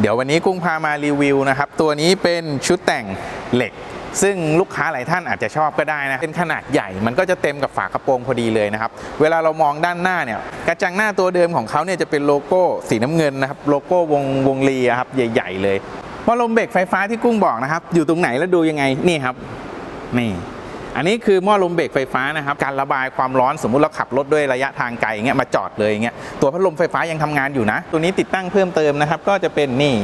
เดี๋ยววันนี้กุ้งพามารีวิวนะครับ ตัวนี้เป็นชุดแต่งเหล็ก ซึ่งลูกค้าหลายท่านอาจจะชอบก็ได้นะ เป็นขนาดใหญ่มันก็จะเต็มกับฝากระโปรงพอดีเลยนะครับ เวลาเรามองด้านหน้าเนี่ย กระจังหน้าตัวเดิมของเขาเนี่ยจะเป็นโลโก้สีน้ำเงินนะครับ โลโก้วงวงลีอะครับใหญ่ ๆ เลยหม้อลมเบรกไฟฟ้าที่กุ้งบอกนะครับ อยู่ตรงไหนแล้วดูยังไงนี่ครับนี่ อันนี้คือหม้อลมเบรกไฟฟ้านะครับการระบายความร้อนสมมุติเราขับรถด้วยระยะทางไกลอย่างเงี้ยมาจอดเลยอย่างเงี้ยตัวพัดลมไฟฟ้ายังทำงานอยู่นะ ตัวนี้ติดตั้งเพิ่มเติมนะครับก็จะเป็นนี่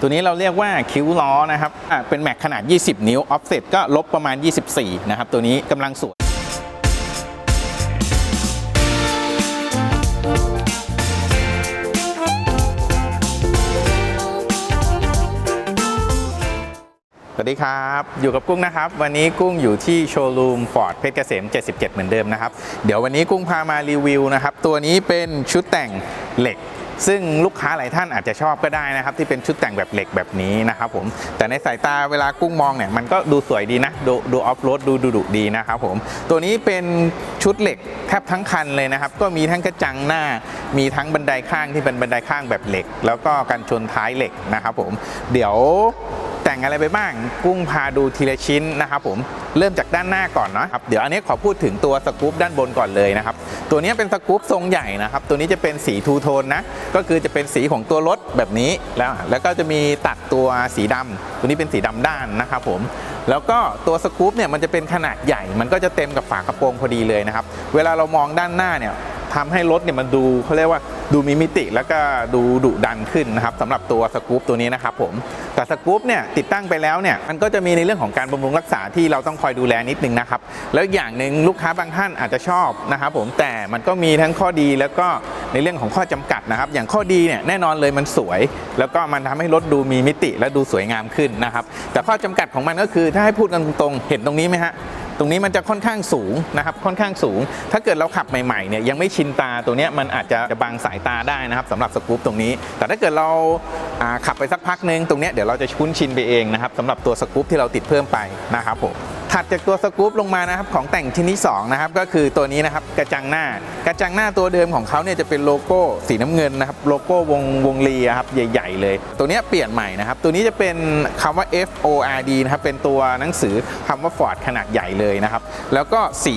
ตัวนี้เราเรียกว่าคิ้วล้อนะครับเป็นแม็กขนาด 20 นิ้ว ออฟเซตก็ลบประมาณ 24 นะครับ ตัวนี้กำลังสวย วัสดีครับ อยู่กับกุ้งนะครับ วันนี้กุ้งอยู่ที่โชว์รูมฟอร์ดเพชรเกษม 77 เหมือนเดิมนะครับ เดี๋ยววันนี้กุ้งพามารีวิวนะครับ ตัวนี้เป็นชุดแต่งเหล็กซึ่งลูกค้าหลายท่านอาจจะชอบก็ได้นะครับ ที่เป็นชุดแต่งแบบเหล็กแบบนี้นะครับผมแต่ในสายตาเวลากุ้งมองเนี่ยมันก็ดูสวยดีนะดูดูออฟโรดดูดุดุดีนะครับผมตัวนี้เป็นชุดเหล็กแทบทั้งคันเลยนะครับ ก็มีทั้งกระจังหน้า มีทั้งบันไดข้างที่เป็นบันไดข้างแบบเหล็ก แล้วก็กันชนท้ายเหล็กนะครับผมเดี๋ยว แต่งอะไรไปบ้าง กุ้งพาดูทีละชิ้นนะครับผมเริ่มจากด้านหน้าก่อนเนาะครับเดี๋ยวอันนี้ขอพูดถึงตัวสกู๊ปด้านบนก่อนเลยนะครับตัวนี้เป็นสกู๊ปทรงใหญ่นะครับตัวนี้จะเป็นสีทูโทนนะก็คือจะเป็นสีของตัวรถแบบนี้แล้วแล้วก็จะมีตัดตัวสีดำตัวนี้เป็นสีดำด้านนะครับผมแล้วก็ตัวสกู๊ปเนี่ยมันจะเป็นขนาดใหญ่ มันก็จะเต็มกับฝากระโปรงพอดีเลยนะครับ เวลาเรามองด้านหน้าเนี่ย ทำให้รถเนี่ยมันดูเขาเรียกว่าดูมีมิติแล้วก็ดูดุดันขึ้นนะครับสำหรับตัวสกู๊ปตัวนี้นะครับผมแต่สกู๊ปเนี่ยติดตั้งไปแล้วเนี่ยมันก็จะมีในเรื่องของการบำรุงรักษาที่เราต้องคอยดูแลนิดนึงนะครับแล้วอย่างหนึ่งลูกค้าบางท่านอาจจะชอบนะครับผมแต่มันก็มีทั้งข้อดีแล้วก็ในเรื่องของข้อจำกัดนะครับ อย่างข้อดีเนี่ยแน่นอนเลยมันสวย แล้วก็มันทำให้รถดูมีมิติและดูสวยงามขึ้นนะครับแต่ข้อจำกัดของมันก็คือถ้าให้พูดกันตรงๆเห็นตรงนี้ไหมฮะ ตรงนี้มันจะค่อนข้างสูงนะครับค่อนข้างสูง ถ้าเกิดเราขับใหม่ๆเนี่ยยังไม่ชินตาตัวนี้มันอาจจะจะบังสายตาได้นะครับสำหรับสกู๊ปตรงนี้ แต่ถ้าเกิดเราขับไปสักพักหนึงตรงนี้เดี๋ยวเราจะคุ้นชินไปเองนะครับสำหรับตัวสกู๊ปที่เราติดเพิ่มไปนะครับผม ถัดจากตัวสกู๊ปลงมานะครับของแต่งชิ้นที่สองนะครับก็คือตัวนี้นะครับกระจังหน้า กระจังหน้าตัวเดิมของเขาเนี่ยจะเป็นโลโก้สีน้ำเงินนะครับโลโก้วงวงลีอะครับใหญ่ ๆ เลย ตัวนี้เปลี่ยนใหม่นะครับตัวนี้จะเป็นคำว่า F O R D นะครับเป็นตัวหนังสือคำว่า Ford ขนาดใหญ่เลยนะครับแล้วก็สี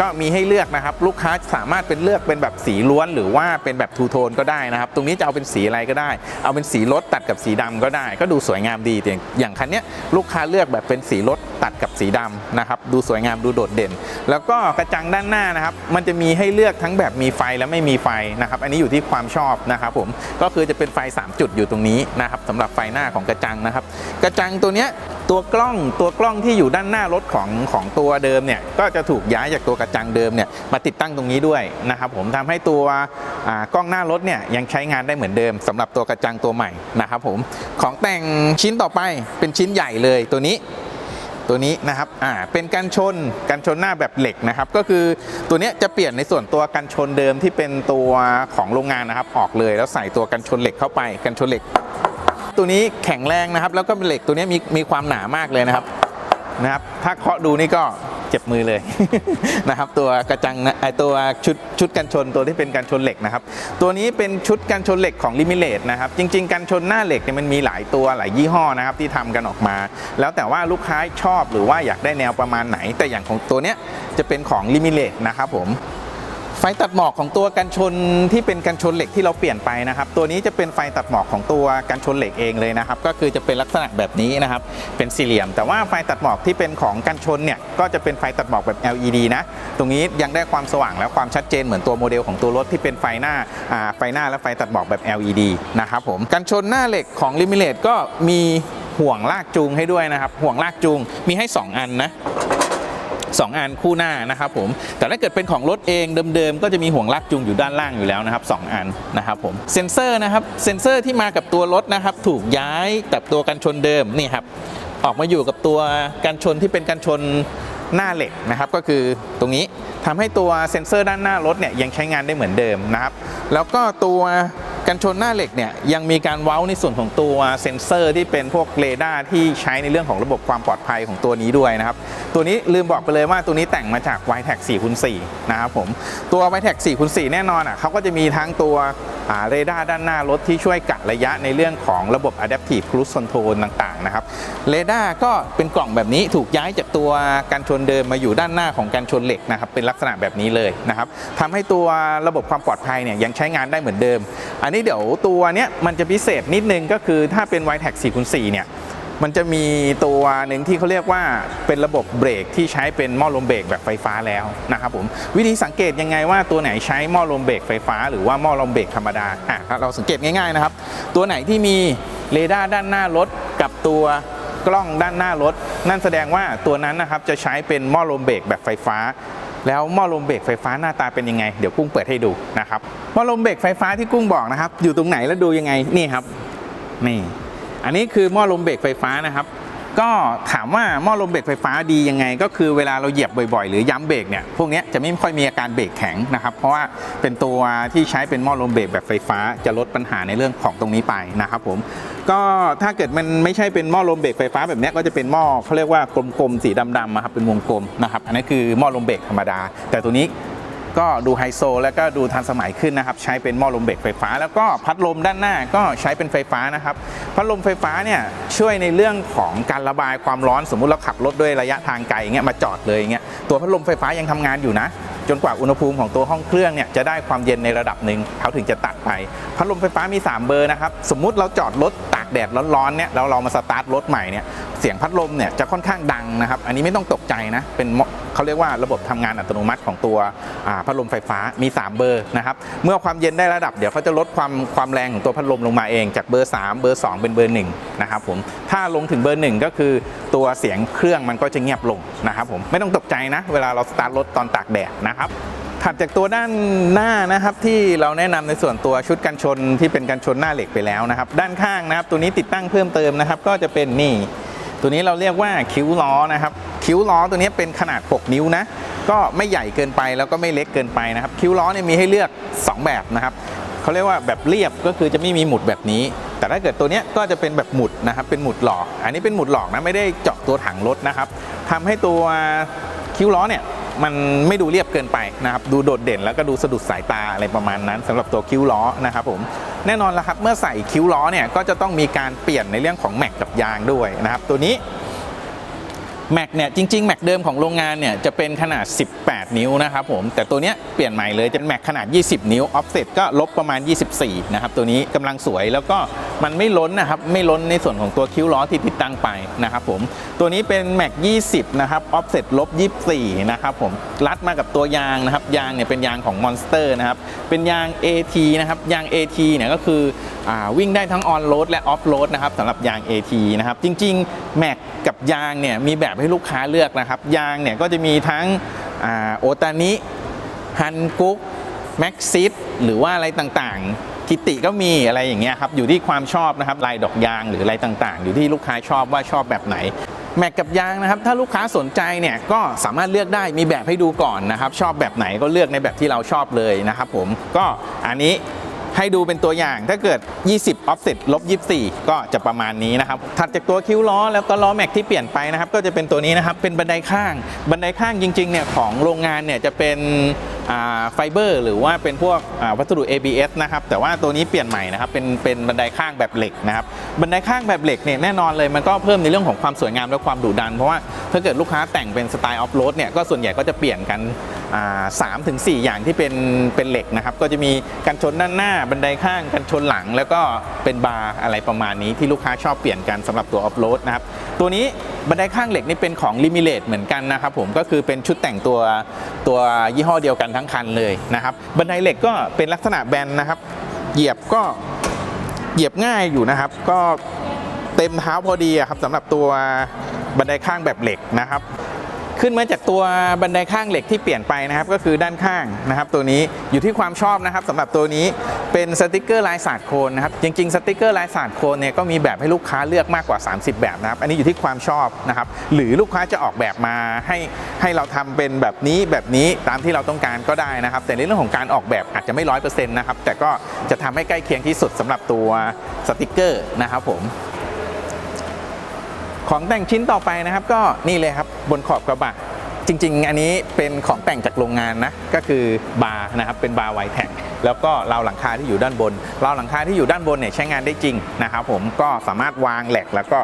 ก็มีให้เลือกนะครับลูกค้าสามารถเป็นเลือกเป็นแบบสีล้วนหรือว่าเป็นแบบทูโทนก็ได้นะครับ ตรงนี้จะเอาเป็นสีอะไรก็ได้ เอาเป็นสีรถตัดกับสีดำก็ได้ ก็ดูสวยงามดีแต่อย่างคันนี้ลูกค้าเลือกแบบเป็นสีรถ ตัดกับสีดำนะครับดูสวยงามดูโดดเด่น แล้วก็กระจังด้านหน้านะครับ มันจะมีให้เลือกทั้งแบบมีไฟและไม่มีไฟนะครับ อันนี้อยู่ที่ความชอบนะครับผมก็คือจะเป็นไฟ 3 จุดอยู่ตรงนี้นะครับสำหรับไฟหน้าของกระจังนะครับ กระจังตัวเนี้ยตัวกล้องตัวกล้องที่อยู่ด้านหน้ารถของของตัวเดิมเนี่ยก็จะถูกย้ายจากตัวกระจังเดิมเนี่ยมาติดตั้งตรงนี้ด้วยนะครับผมทำให้ตัวกล้องหน้ารถเนี่ยยังใช้งานได้เหมือนเดิมสำหรับตัวกระจังตัวใหม่นะครับผมของแต่งชิ้นต่อไปเป็นชิ้นใหญ่เลยตัวนี้ ตัวนี้นะครับอ่าเป็นกันชนกันชนหน้าแบบเหล็กนะครับ ก็คือตัวนี้จะเปลี่ยนในส่วนตัวกันชนเดิมที่เป็นตัวของโรงงานนะครับ ออกเลยแล้วใส่ตัวกันชนเหล็กเข้าไปกันชนเหล็ก ตัวนี้แข็งแรงนะครับ แล้วก็เป็นเหล็กตัวนี้มีมีความหนามากเลยนะครับนะครับ ถ้าเคาะดูนี่ก็ เจ็บมือเลย นะครับ ตัวกระจังนะไอตัวชุดชุดกันชนตัวที่เป็นกันชนเหล็กนะครับ ตัวนี้เป็นชุดกันชนเหล็กของลิมิเลตนะครับ จริง ๆ กันชนหน้าเหล็กเนี่ยมันมีหลายตัวหลายยี่ห้อนะครับที่ทำกันออกมา แล้วแต่ว่าลูกค้าชอบหรือว่าอยากได้แนวประมาณไหน แต่อย่างของตัวเนี้ยจะเป็นของลิมิเลตนะครับผม ไฟตัดหมอกของตัวกันชนที่เป็นกันชนเหล็กที่เราเปลี่ยนไปนะครับ ตัวนี้จะเป็นไฟตัดหมอกของตัวกันชนเหล็กเองเลยนะครับ ก็คือจะเป็นลักษณะแบบนี้นะครับ เป็นสี่เหลี่ยม แต่ว่าไฟตัดหมอกที่เป็นของกันชนเนี่ยก็จะเป็นไฟตัดหมอกแบบ LED นะ ตรงนี้ยังได้ความสว่างและความชัดเจนเหมือนตัวโมเดลของตัวรถที่เป็นไฟหน้าไฟหน้าและไฟตัดหมอกแบบ LED นะครับผมกันชนหน้าเหล็กของลิมิเลตก็มีห่วงลากจูงให้ด้วยนะครับ ห่วงลากจูงมีให้สองอันนะ สองอันคู่หน้านะครับผมแต่ถ้าเกิดเป็นของรถเองเดิมๆ ก็จะมีห่วงลากจูงอยู่ด้านล่างอยู่แล้วนะครับสองอันนะครับผมเซ็นเซอร์นะครับเซ็นเซอร์ที่มากับตัวรถนะครับถูกย้ายกับตัวกันชนเดิมนี่ครับออกมาอยู่กับตัวกันชนที่เป็นกันชนหน้าเหล็กนะครับก็คือตรงนี้ทำให้ตัวเซ็นเซอร์ด้านหน้ารถเนี่ยยังใช้งานได้เหมือนเดิมนะครับแล้วก็ตัว กันชนหน้าเหล็กเนี่ยยังมีการเว้าในส่วนของตัวเซ็นเซอร์ที่เป็นพวกเรดาร์ที่ใช้ในเรื่องของระบบความปลอดภัยของตัวนี้ด้วยนะครับ ตัวนี้ลืมบอกไปเลยว่าตัวนี้แต่งมาจาก y t e c 4คูณ4นะครับผมตัว y t e c 4คูณ4แน่นอนอะเขาก็จะมีทั้งตัวเรดาร์ด้านหน้ารถที่ช่วยกะระยะในเรื่องของระบบ Adaptive Cruise Control ต่างๆนะครับเรดาร์ก็เป็นกล่องแบบนี้ถูกย้ายจากตัวกันชนเดิมมาอยู่ด้านหน้าของกันชนเหล็กนะครับเป็นลักษณะแบบนี้เลยนะครับทำให้ตัวระบบความปลอดภัยเนี่ยยังใช้งานได้เหมือนเดิมอันนี้เดี๋ยวตัวเนี้ยมันจะพิเศษนิดนึงก็คือถ้าเป็น y t e c 4คูณ4เนี่ยมันจะมีตัวหนึ่งที่เขาเรียกว่าเป็นระบบเบรกที่ใช้เป็นหม้อลมเบรกแบบไฟฟ้าแล้วนะครับผมวิธีสังเกตยังไงว่าตัวไหนใช้หม้อลมเบรกไฟฟ้า หรือว่าหม้อลมเบรกธรรมดาอะเราสังเกตง่ายๆนะครับ ตัวไหนที่มีเรดาร์ด้านหน้ารถกับตัวกล้องด้านหน้ารถ นั่นแสดงว่าตัวนั้นนะครับจะใช้เป็นหม้อลมเบรกแบบไฟฟ้า แล้วหม้อลมเบรกไฟฟ้าหน้าตาเป็นยังไง เดี๋ยวกุ้งเปิดให้ดูนะครับหม้อลมเบรกไฟฟ้าที่กุ้งบอกนะครับ อยู่ตรงไหนแล้วดูยังไงนี่ครับนี่อันนี้คือหม้อลมเบรกไฟฟ้านะครับ ก็ถามว่าหม้อลมเบรกไฟฟ้าดียังไง ก็คือเวลาเราเหยียบบ่อยๆ หรือย้ำเบรกเนี่ยพวกนี้จะไม่ค่อยมีอาการเบรกแข็งนะครับ เพราะว่าเป็นตัวที่ใช้เป็นหม้อลมเบรกแบบไฟฟ้า จะลดปัญหาในเรื่องของตรงนี้ไปนะครับผมก็ถ้าเกิดมันไม่ใช่เป็นหม้อลมเบรกไฟฟ้าแบบนี้ก็จะเป็นหม้อเขาเรียกว่ากลมๆสีดำๆอะครับเป็นวงกลมนะครับอันนี้คือหม้อลมเบรกธรรมดา แต่ตัวนี้ ก็ดูไฮโซแล้วก็ดูทันสมัยขึ้นนะครับ ใช้เป็นหม้อลมเบรกไฟฟ้า แล้วก็พัดลมด้านหน้าก็ใช้เป็นไฟฟ้านะครับ พัดลมไฟฟ้าเนี่ยช่วยในเรื่องของการระบายความร้อนสมมุติเราขับรถด้วยระยะทางไกลอย่างเงี้ยมาจอดเลยอย่างเงี้ยตัวพัดลมไฟฟ้ายังทำงานอยู่นะ จนกว่าอุณหภูมิของตัวห้องเครื่องเนี่ยจะได้ความเย็นในระดับหนึ่งเขาถึงจะตัดไป พัดลมไฟฟ้ามี 3 เบอร์นะครับสมมุติเราจอดรถากแดดร้อนๆเนี่ยแล้วเรามาสตาร์ทรถใหม่เนี่ยเสียงพัดลมเนี่ยจะค่อนข้างดังนะครับ อันนี้ไม่ต้องตกใจนะ เป็นเขาเรียกว่าระบบทำงานอัตโนมัติของตัวพัดลมไฟฟ้ามี 3 เบอร์นะครับ เมื่อความเย็นได้ระดับเดี๋ยวเขาจะลดความความแรงของตัวพัดลมลงมาเองจากเบอร์ 3 เบอร์ 2 เป็นเบอร์1นะครับผมถ้าลงถึงเบอร์ 1 ก็คือตัวเสียงเครื่องมันก็จะเงียบลงนะครับผมไม่ต้องตกใจนะ เวลาเราสตาร์ทรถตอนตากแดดนะครับ ถัดจากตัวด้านหน้านะครับที่เราแนะนำในส่วนตัวชุดกันชนที่เป็นกันชนหน้าเหล็กไปแล้วนะครับ ด้านข้างนะครับ ตัวนี้ติดตั้งเพิ่มเติมนะครับ ก็จะเป็นนี่ ตัวนี้เราเรียกว่าคิ้วล้อนะครับ คิ้วล้อตัวนี้เป็นขนาด 6 นิ้วนะก็ไม่ใหญ่เกินไปแล้วก็ไม่เล็กเกินไปนะครับ คิ้วล้อเนี่ยมีให้เลือก 2 แบบนะครับเขาเรียกว่าแบบเรียบก็คือจะไม่มีหมุดแบบนี้ แต่ถ้าเกิดตัวนี้ก็จะเป็นแบบหมุดนะครับเป็นหมุดหลอก อันนี้เป็นหมุดหลอกนะไม่ได้เจาะตัวถังรถนะครับทำให้ตัวคิ้วล้อเนี่ย มันไม่ดูเรียบเกินไปนะครับดูโดดเด่นแล้วก็ดูสะดุดสายตาอะไรประมาณนั้นสำหรับตัวคิ้วล้อนะครับผมแน่นอนแล้วครับเมื่อใส่คิ้วล้อเนี่ยก็จะต้องมีการเปลี่ยนในเรื่องของแม็กกับยางด้วยนะครับตัวนี้ แม็กเนี่ยจริงๆแม็กเดิมของโรงงานเนี่ยจะเป็นขนาด 18 นิ้วนะครับผมแต่ตัวเนี้ยเปลี่ยนใหม่เลยจะเป็นแม็กขนาด 20 นิ้วออฟเซ็ตก็ลบประมาณ 24 นะครับตัวนี้กำลังสวยแล้วก็มันไม่ล้นนะครับไม่ล้นในส่วนของตัวคิ้วล้อที่ติดตั้งไปนะครับผมตัวนี้เป็นแม็ก 20 นะครับออฟเซ็ตลบ 24 นะครับผมรัดมากับตัวยางนะครับยางเนี่ยเป็นยางของมอนสเตอร์นะครับเป็นยาง AT นะครับยาง AT เนี่ยก็คืออวิ่งได้ทั้งออนโรดและออฟโรดนะครับสำหรับยาง AT นะครับจริงๆแม็กกับยางเนี่ยมีแบบให้ลูกค้าเลือกนะครับ ยางเนี่ยก็จะมีทั้งโอตานิฮันกุ๊กแม็กซิสหรือว่าอะไรต่างๆกิติก็มีอะไรอย่างเงี้ยครับ อยู่ที่ความชอบนะครับ ลายดอกยางหรืออะไรต่างๆ อยู่ที่ลูกค้าชอบว่าชอบแบบไหน แม็กกับยางนะครับ ถ้าลูกค้าสนใจเนี่ยก็สามารถเลือกได้มีแบบให้ดูก่อนนะครับ ชอบแบบไหนก็เลือกในแบบที่เราชอบเลยนะครับผมก็อันนี้ ให้ดูเป็นตัวอย่างถ้าเกิด 20 offset ลบ 24 ก็จะประมาณนี้นะครับ ถัดจากตัวคิ้วล้อแล้วก็ล้อแม็กที่เปลี่ยนไปนะครับ ก็จะเป็นตัวนี้นะครับ เป็นบันไดข้าง บันไดข้างจริงๆเนี่ยของโรงงานเนี่ยจะเป็น ไฟเบอร์หรือว่าเป็นพวกวัสดุ ABS นะครับแต่ว่าตัวนี้เปลี่ยนใหม่นะครับเป็นเป็นบันไดข้างแบบเหล็กนะครับบันไดข้างแบบเหล็กเนี่ยแน่นอนเลยมันก็เพิ่มในเรื่องของความสวยงามและความดุดัน เพราะว่าถ้าเกิดลูกค้าแต่งเป็นสไตล์ออฟโรดเนี่ยก็ส่วนใหญ่ก็จะเปลี่ยนกันสามถึงสี่อย่างที่เป็นเป็นเหล็กนะครับก็จะมีกันชนด้านหน้าบันไดข้างกันชนหลัง แล้วก็เป็นบาร์อะไรประมาณนี้ที่ลูกค้าชอบเปลี่ยนกันสำหรับตัวออฟโรดนะครับตัวนี้บันไดข้างเหล็กนี่เป็นของลิมิเลตเหมือนกันนะครับผมก็คือเป็นชุดแต่งตัวตัวยี่ห้อเดียวกันทั้งคันเลยนะครับ บันไดเหล็กก็เป็นลักษณะแบนนะครับ เหยียบก็เหยียบง่ายอยู่นะครับ ก็เต็มเท้าพอดีครับสำหรับตัวบันไดข้างแบบเหล็กนะครับ ขึ้นมาจากตัวบันไดข้างเหล็กที่เปลี่ยนไปนะครับ ก็คือด้านข้างนะครับ ตัวนี้อยู่ที่ความชอบนะครับสำหรับตัวนี้ เป็นสติกเกอร์ลายศาสตร์โคนนะครับจริงๆสติกเกอร์ลายศาสตร์โคนเนี่ยก็มีแบบให้ลูกค้าเลือกมากกว่า 30 แบบนะครับอันนี้อยู่ที่ความชอบนะครับหรือลูกค้าจะออกแบบมาให้ให้เราทำเป็นแบบนี้แบบนี้ตามที่เราต้องการก็ได้นะครับ แต่ในเรื่องของการออกแบบอาจจะไม่ร้อยเปอร์เซ็นต์นะครับแต่ก็จะทำให้ใกล้เคียงที่สุดสำหรับตัวสติกเกอร์นะครับผมของแต่งชิ้นต่อไปนะครับก็นี่เลยครับบนขอบกระบะ จริง ๆ อันนี้เป็นของแต่งจากโรงงานนะ ก็คือบาร์นะครับ เป็นบาร์ไวแท็กแล้วก็ราวหลังคาที่อยู่ด้านบนราวหลังคาที่อยู่ด้านบนเนี่ยใช้งานได้จริงนะครับผมก็สามารถวางแหลกแล้วก็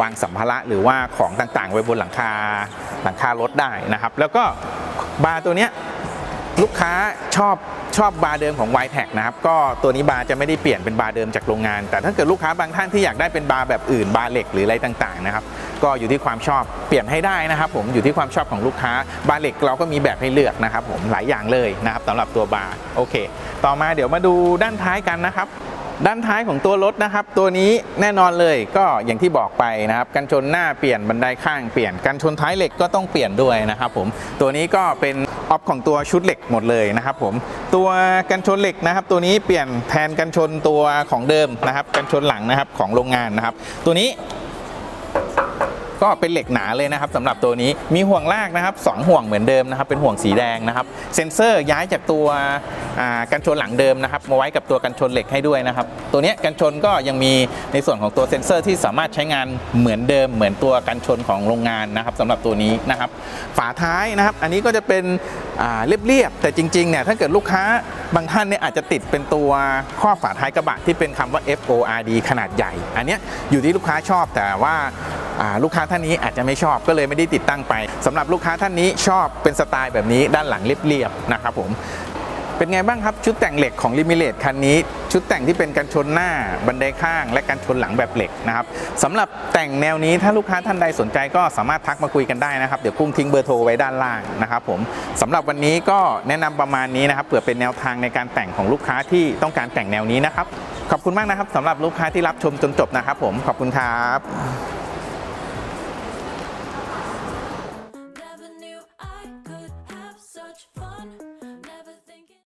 วางสัมภาระหรือว่าของต่างๆ ไว้บนหลังคาหลังคารถได้นะครับ แล้วก็บาร์ตัวเนี้ยลูกค้าชอบ ชอบบาร์เดิมของ y t e c นะครับก็ตัวนี้บาร์จะไม่ได้เปลี่ยนเป็นบาร์เดิมจากโรงงาน แต่ถ้าเกิดลูกค้าบางท่านที่อยากได้เป็นบาร์แบบอื่นบาร์เหล็กหรืออะไรต่างๆนะครับก็อยู่ที่ความชอบเปลี่ยนให้ได้นะครับผมอยู่ที่ความชอบของลูกค้าบาร์เหล็กเราก็มีแบบให้เลือกนะครับผมหลายอย่างเลยนะครับสำหรับตัวบาร์โอเค ต่อมาเดี๋ยวมาดูด้านท้ายกันนะครับ ด้านท้ายของตัวรถนะครับ ตัวนี้แน่นอนเลยก็อย่างที่บอกไปนะครับ กันชนหน้าเปลี่ยนบันไดข้างเปลี่ยนกันชนท้ายเหล็กก็ต้องเปลี่ยนด้วยนะครับผมตัวนี้ก็เป็นออฟของตัวชุดเหล็กหมดเลยนะครับผมตัวกันชนเหล็กนะครับ ตัวนี้เปลี่ยนแทนกันชนตัวของเดิมนะครับ กันชนหลังนะครับของโรงงานนะครับ ตัวนี้ ก็เป็นเหล็กหนาเลยนะครับสำหรับตัวนี้มีห่วงลากนะครับสองห่วงเหมือนเดิมนะครับเป็นห่วงสีแดงนะครับเซ็นเซอร์ย้ายจากตัวกันชนหลังเดิมนะครับมาไว้กับตัวกันชนเหล็กให้ด้วยนะครับตัวนี้กันชนก็ยังมีในส่วนของตัวเซ็นเซอร์ที่สามารถใช้งานเหมือนเดิม เหมือนตัวกันชนของโรงงานนะครับสำหรับตัวนี้นะครับฝาท้ายนะครับ อันนี้ก็จะเป็นเรียบๆแต่จริงๆเนี่ยถ้าเกิดลูกค้าบางท่านเนี่ยอาจจะติดเป็นตัวข้อบฝาท้ายกระบะที่เป็นคำว่า FORD ขนาดใหญ่ อันนี้อยู่ที่ลูกค้าชอบแต่ว่า ลูกค้าท่านนี้อาจจะไม่ชอบก็เลยไม่ได้ติดตั้งไปสำหรับลูกค้าท่านนี้ชอบเป็นสไตล์แบบนี้ด้านหลังเรียบๆนะครับผมเป็นไงบ้างครับ ชุดแต่งเหล็กของลิมิเลตคันนี้ ชุดแต่งที่เป็นกันชนหน้าบันไดข้าง และกันชนหลังแบบเหล็กนะครับสำหรับแต่งแนวนี้ถ้าลูกค้าท่านใดสนใจก็สามารถทักมาคุยกันได้นะครับ เดี๋ยวกุ้งทิ้งเบอร์โทรไว้ด้านล่างนะครับผมสำหรับวันนี้ก็แนะนำประมาณนี้นะครับเผื่อเป็นแนวทางในการแต่งของลูกค้าที่ต้องการแต่งแนวนี้นะครับขอบคุณมากนะครับสำหรับลูกค้าที่รับชมจนจบนะครับ ผมขอบคุณครับ